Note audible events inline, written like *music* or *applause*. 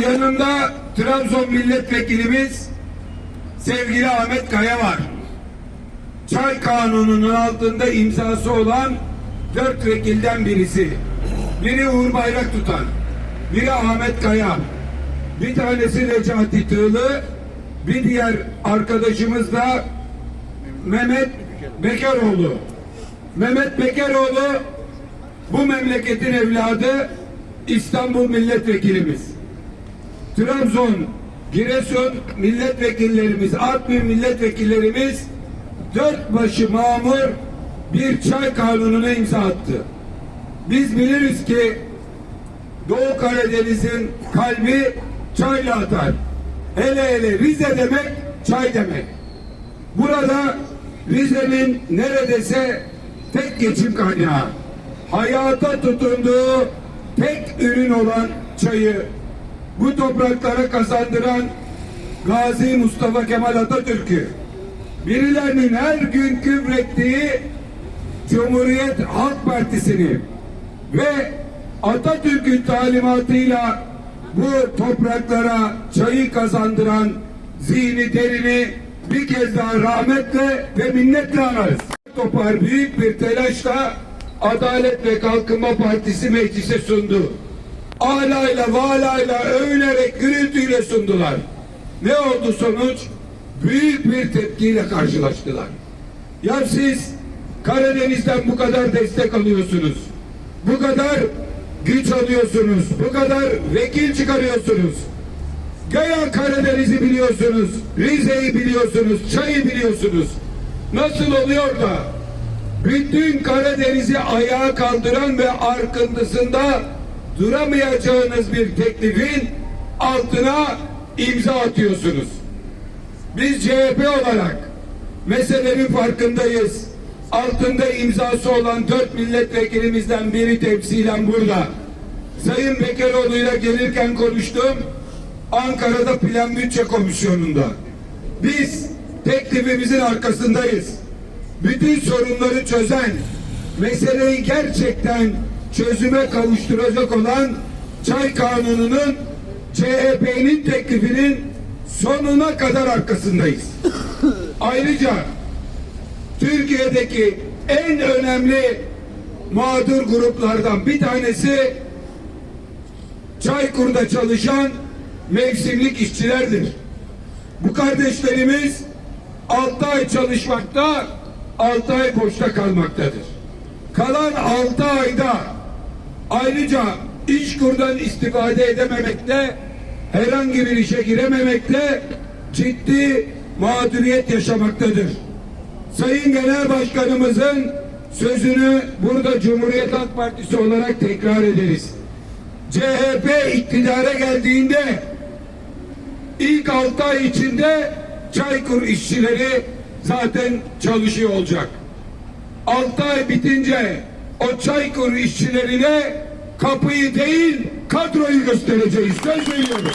yanında Trabzon milletvekilimiz sevgili Ahmet Kaya var. Çay kanununun altında imzası olan dört vekilden birisi. Biri Uğur Bayrak tutan, biri Ahmet Kaya, bir tanesi Necati Tığlı, bir diğer arkadaşımız da Mehmet Bekaroğlu. Mehmet Bekaroğlu bu memleketin evladı İstanbul milletvekilimiz. Trabzon, Giresun milletvekillerimiz, Artvin milletvekillerimiz dört başı mamur bir çay kanununa imza attı. Biz biliriz ki Doğu Karadeniz'in kalbi çayla atar. Hele hele Rize demek çay demek. Burada Rize'nin neredeyse tek geçim kaynağı, hayata tutunduğu tek ürün olan çayı bu topraklara kazandıran Gazi Mustafa Kemal Atatürk'ü birilerinin her gün küfrettiği Cumhuriyet Halk Partisi'ni ve Atatürk'ün talimatıyla bu topraklara çayı kazandıran zihni derini bir kez daha rahmetle ve minnetle anarız. Topar büyük bir telaşla Adalet ve Kalkınma Partisi meclise sundu. Alayla valayla övünerek gürültüyle sundular. Ne oldu sonuç? Büyük bir tepkiyle karşılaştılar. Ya siz Karadeniz'den bu kadar destek alıyorsunuz. Bu kadar güç alıyorsunuz. Bu kadar vekil çıkarıyorsunuz. Gaya Karadeniz'i biliyorsunuz. Rize'yi biliyorsunuz. Çay'ı biliyorsunuz. Nasıl oluyor da bütün Karadeniz'i ayağa kaldıran ve arkasında duramayacağınız bir teklifin altına imza atıyorsunuz. Biz CHP olarak meselenin farkındayız. Altında imzası olan dört milletvekilimizden biri temsilen burada. Sayın Bekaroğlu'yla gelirken konuştum. Ankara'da Plan Bütçe Komisyonu'nda. Biz teklifimizin arkasındayız. Bütün sorunları çözen, meseleyi gerçekten çözüme kavuşturacak olan çay kanununun CHP'nin teklifinin sonuna kadar arkasındayız. *laughs* Ayrıca Türkiye'deki en önemli mağdur gruplardan bir tanesi Çaykur'da çalışan mevsimlik işçilerdir. Bu kardeşlerimiz 6 ay çalışmakta, 6 ay boşta kalmaktadır. Kalan 6 ayda ayrıca iş kurdan istifade edememekte, herhangi bir işe girememekte ciddi mağduriyet yaşamaktadır. Sayın Genel Başkanımızın sözünü burada Cumhuriyet Halk Partisi olarak tekrar ederiz. CHP iktidara geldiğinde ilk altı ay içinde Çaykur işçileri zaten çalışıyor olacak. Altı ay bitince o Çaykur işçilerine kapıyı değil kadroyu göstereceğiz. Söz veriyorum.